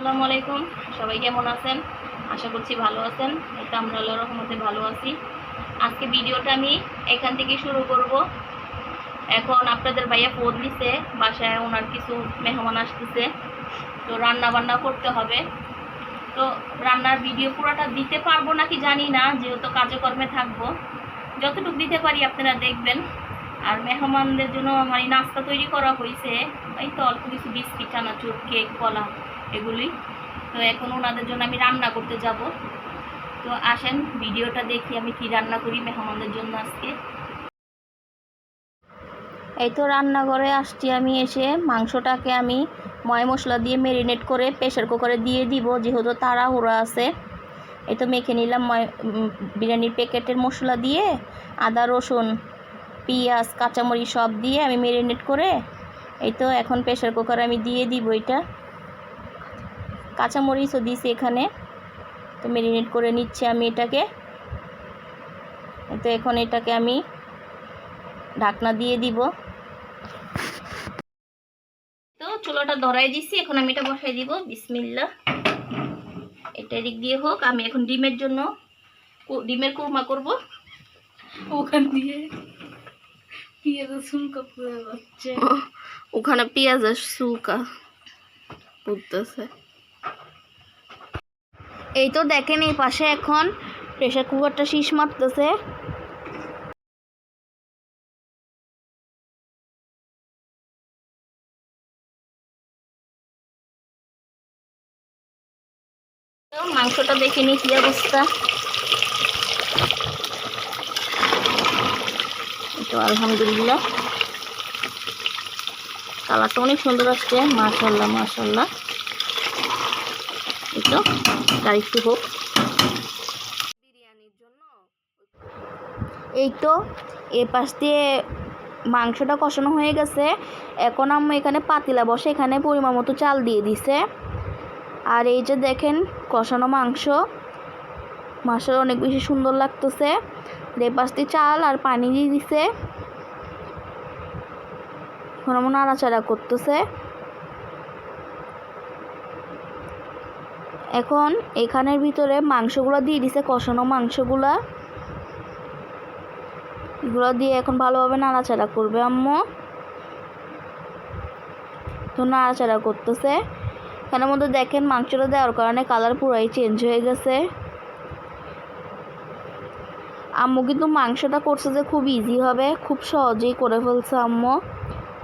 আসসালামু আলাইকুম। সবাই কেমন আছেন? আশা করছি ভালো আছেন। এটা আমরা আল্লাহ রহমতে ভালো আছি। আজকে ভিডিওটা আমি এখান থেকে শুরু করব। এখন আপনাদের ভাইয়া ফোন দিছে, বাসায় ওনার কিছু মেহমান আসতেছে। তো রান্না বান্না করতে হবে। তো রান্নার ভিডিও পুরোটা দিতে পারব নাকি জানি না, যেহেতু কাজে কর্মে থাকব। যতটুকু দিতে পারি আপনারা দেখবেন। আর মেহমানদের জন্য আমার নাস্তা তৈরি করা হয়েছে এই তো অল্প কিছু বিস্কিট, চানাচুর, কেক, কলা। এগুলি। তো এখন ওনাদের জন্য আমি রান্না করতে যাব। তো আসেন, ভিডিওটা দেখি আমি কি রান্না করি মেহমানদের জন্য আজকে। এই তো রান্নাঘরে আসছি আমি এসে। মাংসটাকে আমি ময় মশলা দিয়ে মেরিনেট করে প্রেশার কুকারে দিয়ে দিব, যেহেতু তাড়াহুড়া আছে। এই তো মেখে নিলাম ময় বিরিয়ানির প্যাকেটের মশলা দিয়ে। আদা, রসুন, পেঁয়াজ, কাঁচামরিচ সব দিয়ে আমি মেরিনেট করে, এই তো এখন প্রেশার কুকারে আমি দিয়ে দিব এটা। কাঁচামরিচও দিয়েছি এখানে। তো মেরিনেট করে নিচ্ছি আমি এটাকে। তো এখন এটাকে আমি ঢাকনা দিয়ে দিব। তো চুলোটা ধরাই দিছি এখন আমি এটা বসাই দিব। বিসমিল্লা এটা এদিক দিয়ে হোক আমি এখন ডিমের জন্য ডিমের কুরমা করব। ওখান দিয়ে পেঁয়াজ শুনকা পুরো যাচ্ছে। ওখানে পেঁয়াজের সুলকা পড়তেছে। এই তো দেখেন এই পাশে এখন প্রেশার কুকারটা শীষ মারতেছে। মাংসটা দেখে নি কি অবস্থা। তো আলহামদুলিল্লাহ। কালারটা অনেক সুন্দর আসছে মাশাল্লাহ মাশাল্লাহ এই তো আর একটু হোক। বিরিয়ানির জন্য এই তো এ পাশ দিয়ে মাংসটা কষানো হয়ে গেছে। এখন আমি এখানে পাতিলা বসে এখানে পরিমাণ মতো চাল দিয়ে দিছে। আর এই যে দেখেন কষানো মাংস। মাংসটা অনেক বেশি সুন্দর লাগতেছে। এ পাশ দিয়ে চাল আর পানি দিয়ে দিছে। এখন আমার নাড়াচাড়া করতেছে। এখন এখানের ভিতরে মাংসগুলো দিয়ে দিছে, কষানো মাংসগুলা। এগুলো দিয়ে এখন ভালোভাবে নাড়াচাড়া করবে আম্মু। তো নাড়াচাড়া করতেছে। এখানের মধ্যে দেখেন মাংসটা দেওয়ার কারণে কালার পুরাই চেঞ্জ হয়ে গেছে। আম্মু কিন্তু মাংসটা করছে যে খুব ইজি হবে, খুব সহজেই করে ফেলছে আম্মু।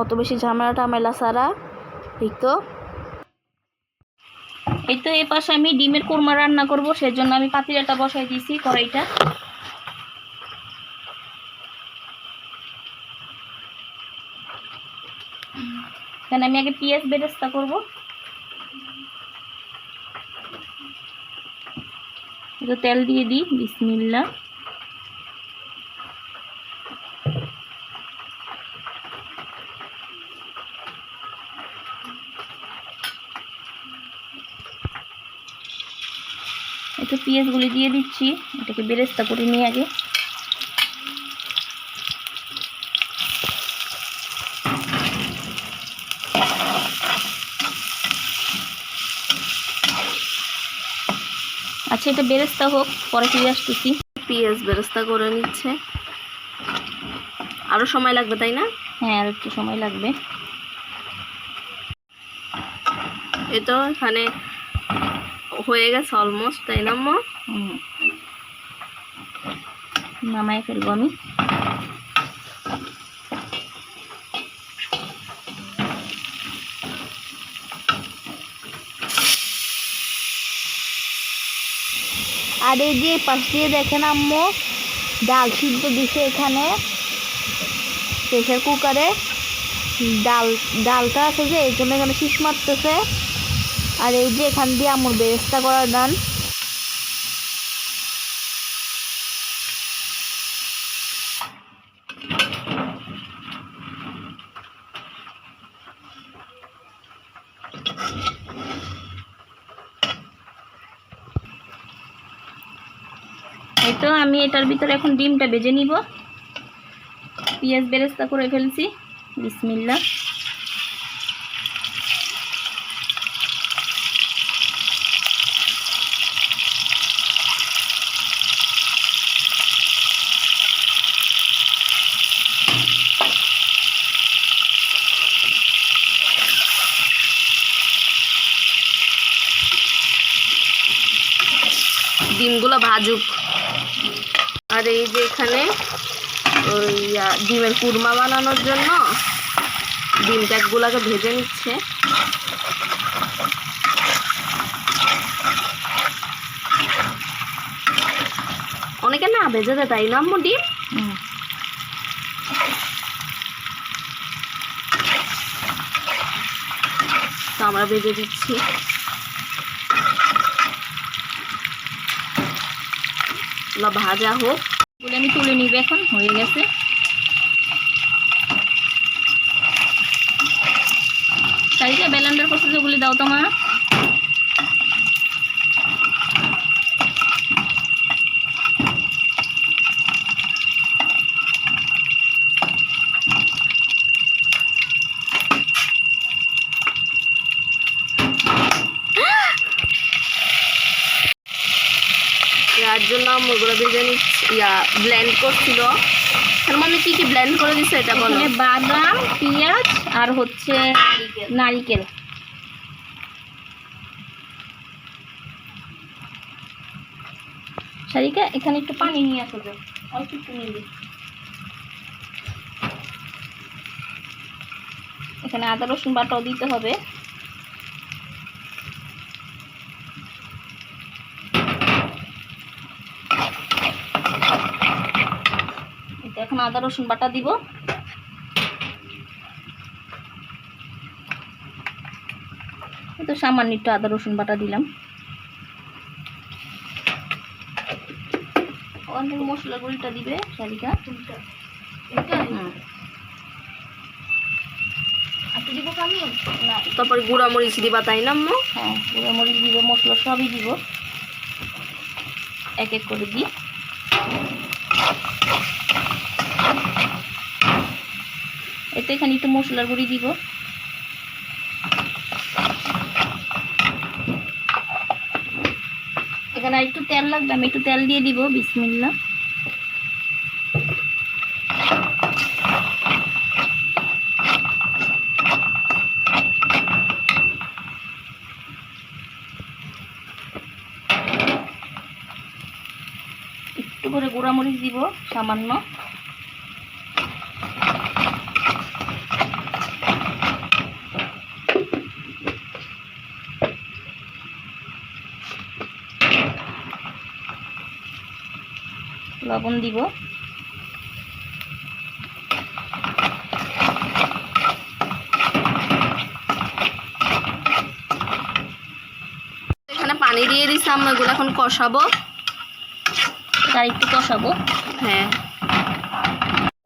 অত বেশি ঝামেলা টামেলা ছাড়া এই তো? এই তো এ পাশে আমি ডিমের কোরমা রান্না করব, সেজন্য আমি পাতিলাটা বসাই দিয়েছি কড়াইটা। এখানে আমি আগে পেঁয়াজ বেরেস্তা করব। তেল দিয়ে দিই বিসমিল্লা একটু পেঁয়াজগুলি দিয়ে দিচ্ছি। এটাকে বেরেস্তা করে নিয়ে আগে। আচ্ছা এটা বেরেস্তা হোক পরে ফিরে আসতেছি। পেঁয়াজ বেরেস্তা করে নিচ্ছে। আরও সময় লাগবে তাই না? হ্যাঁ আর একটু সময় লাগবে। এ তো এখানে হয়ে গেছে অলমোস্ট তাই না? হুম। নামায় ফেলব আমি আর এই যে পাশ দিয়ে দেখেন আম্মু, ডাল সিদ্ধ দিছে এখানে প্রেশার কুকারে ডাল, ডালটা আছে যে, এই জন্য এখানে শীষ মারতেছে আর এই যে এখান দিয়ে আম্মুর বেরেস্তা দান এই তো আমি এটার ভিতরে এখন ডিমটা বেজে নিব। পেঁয়াজ বেরেস্তা করে ফেলছি। বিসমিল্লা ডিমগুলো ভাজুক। আর এই যে এখানে ওই ডিমের কুরমা বানানোর জন্য ডিম প্যাকগুলোকে ভেজে নিচ্ছে। অনেকে না ভেজে দেয় তাই না আম্মু ডিম? আমরা ভেজে দিচ্ছি। এগুলো ভাজা হোক। বলে আমি তুলে নিব এখন, হয়ে গেছে। সারিকা বেলান্ডার করছে যেগুলি দাও তো মা যার জন্য ওগুলো ভেজে নিচ্ছি ইয়া ব্লেন্ড করছিল। মানে কি কি ব্লেন্ড করে দিচ্ছে এটা বলো? বাদাম পেঁয়াজ আর হচ্ছে নারিকেল। সারিকা এখানে একটু পানি নিয়ে আসো অল্প একটু নিয়ে এখানে আদা রসুন বাটাও দিতে হবে এটা এখন আদা রসুন বাটা দিব। তো সামান্য একটু আদা রসুন বাটা দিলাম। ওখান থেকে মশলা গুঁড়িটা দিবে শালিকা। না। তারপরে গুঁড়া মরিচ দিবা তাই না হ্যাঁ গুঁড়ো মরিচ দিব মশলা সবই দিব। এক এক করে দিই। এতে এখানে একটু মশলার গুঁড়ি দিব। এখানে একটু তেল লাগবে, আমি একটু তেল দিয়ে দিব বিসমিল্লা একটু করে গুঁড়ামরিচ দিব, সামান্য। লবণ দিব। এখানে পানি দিয়ে আমরা এগুলো এখন কষাবো। আর একটু কষাবো। হ্যাঁ।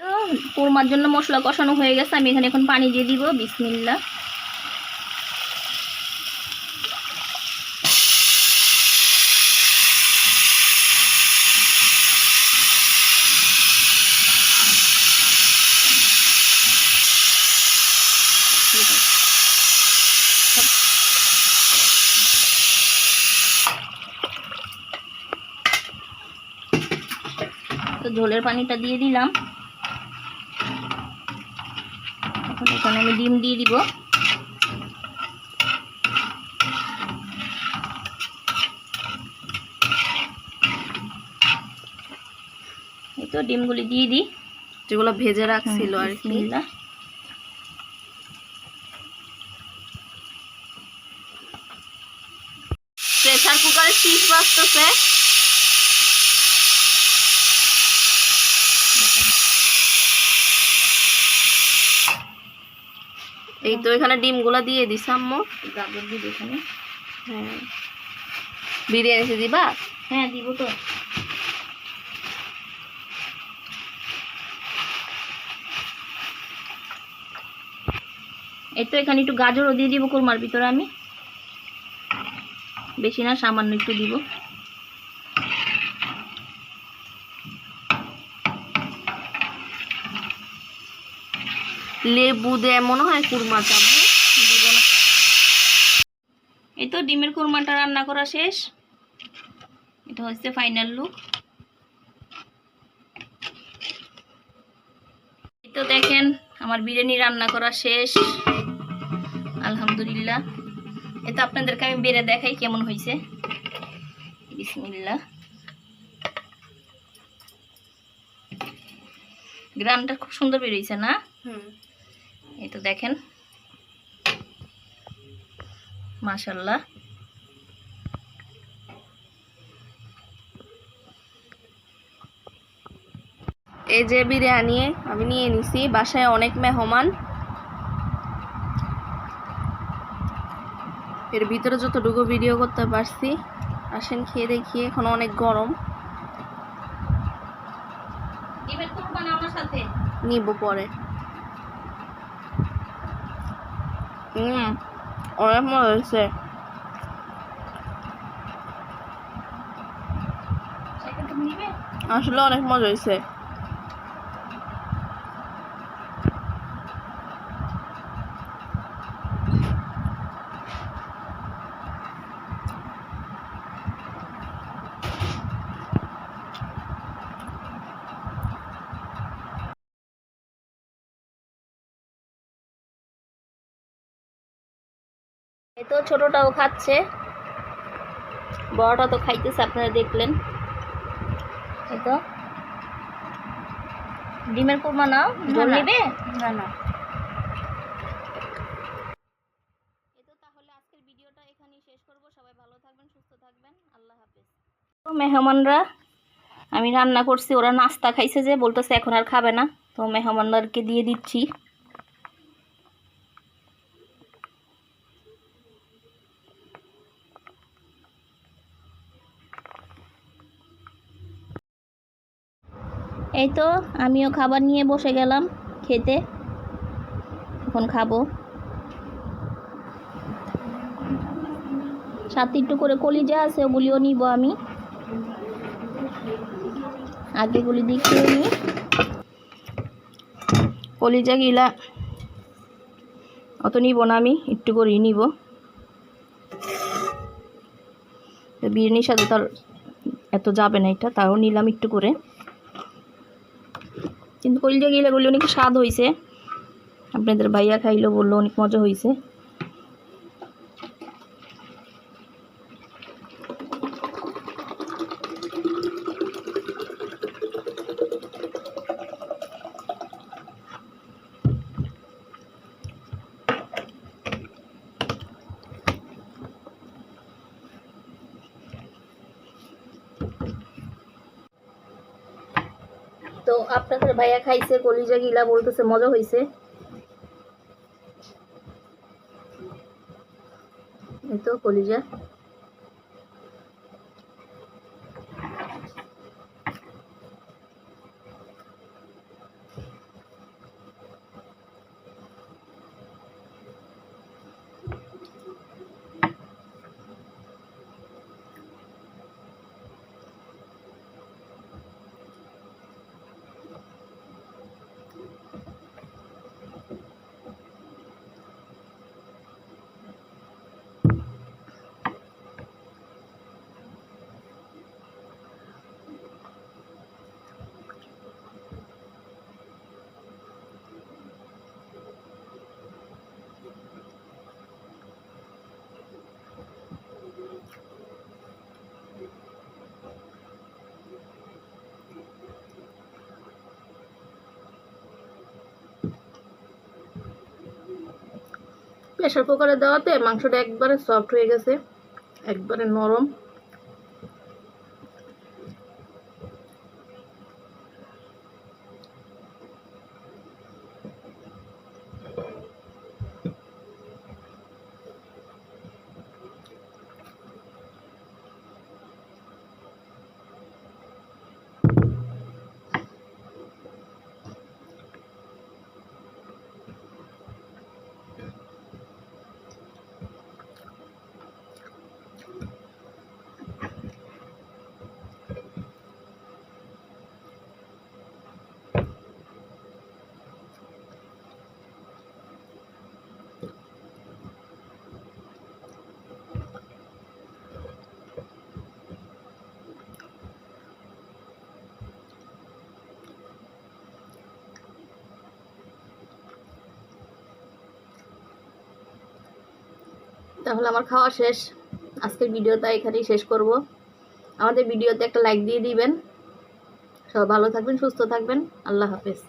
তো কোরমার জন্য মশলা কষানো হয়ে গেছে আমি এখানে এখন পানি দিয়ে দিব বিসমিল্লা তো ঝোলের পানিটা দিয়ে দিলাম। এখন এখানে আমি ডিম দিয়ে দিব। এই তো ডিমগুলি দিয়ে দিই। যেগুলো ভেজে রাখছিল আর কি। প্রেসার কুকারে শীষ বাজতেছে। এই তো এখানে ডিমগুলো দিয়ে দিস আম্মু। গাজর দিব এখানে হ্যাঁ। বিরিয়ানি দিবা? হ্যাঁ দিব তো। এই তো এখানে একটু গাজরও দিয়ে দিব কোরমার ভিতরে আমি। বেশি না সামান্য একটু দিব। লেবু দেয়, মনে হয় কুরমাটা আমরা হ্যাঁ? দিব না। এই তো ডিমের কুরমাটা রান্না করা শেষ। এটা হচ্ছে ফাইনাল লুক এই তো দেখেন, আমার বিরিয়ানি রান্না করা শেষ। আলহামদুলিল্লাহ। এটা আপনাদেরকে আমি বেড়ে দেখাই কেমন হয়েছে। বিসমিল্লা গ্রামটা খুব সুন্দর বেরিয়েছে না? হুম। এই তো দেখেন। মাশাল্লাহ এই যে বিরিয়ানি আমি নিয়ে নিছি বাসায় অনেক মেহমান। এর ভিতরে যতটুকু ভিডিও করতে পারছি আসেন খেয়ে দেখি এখন অনেক গরম। নিব পরে। হুম অনেক মজা হয়েছে সেটা তুমি নিবে আসলে ছোটটাও খাচ্ছে। বড়টা তো খাইতেছে আপনারা দেখলেন। এই তো। ডিমের কুরমা নাও ঝোল না। না। না তাহলে আজকের ভিডিওটা এখানেই শেষ করব। সবাই ভালো থাকবেন সুস্থ থাকবেন। তো মেহমানরা আমি রান্না করছি ওরা নাস্তা খাইছে যে বলতেছে এখন আর খাবে না। তো মেহমানদেরকে দিয়ে দিচ্ছি। এই তো, আমিও খাবার নিয়ে বসে গেলাম খেতে। এখন খাব। সাথে একটু করে কলিজা আছে, ওগুলিও নিব আমি। আগেগুলি দিয়ে খেয়ে নিই কলিজা গিলা অত নিব না আমি, একটু করেই নিব। বিরিয়ানির সাথে তার এত যাবে না এটা, তাও নিলাম একটু করে। কিন্তু কলিজা গিলা গুলি অনেক স্বাদ হয়েছে আপনাদের ভাইয়া খাইলো বলল অনেক মজা হয়েছে তো আপনাদের ভাইয়া খাইছে কলিজা গিলা বলতেছে মজা হয়েছে তো কলিজা। প্রেশার কুকারে দেওয়াতে মাংসটা একবারে সফট হয়ে গেছে একবারে নরম। তাহলে আমার খাওয়া শেষ। আজকের ভিডিওটা এখানেই শেষ করব। আমাদের ভিডিওতে একটা লাইক দিয়ে দিবেন। সব ভালো থাকবেন, সুস্থ থাকবেন। আল্লাহ হাফেজ।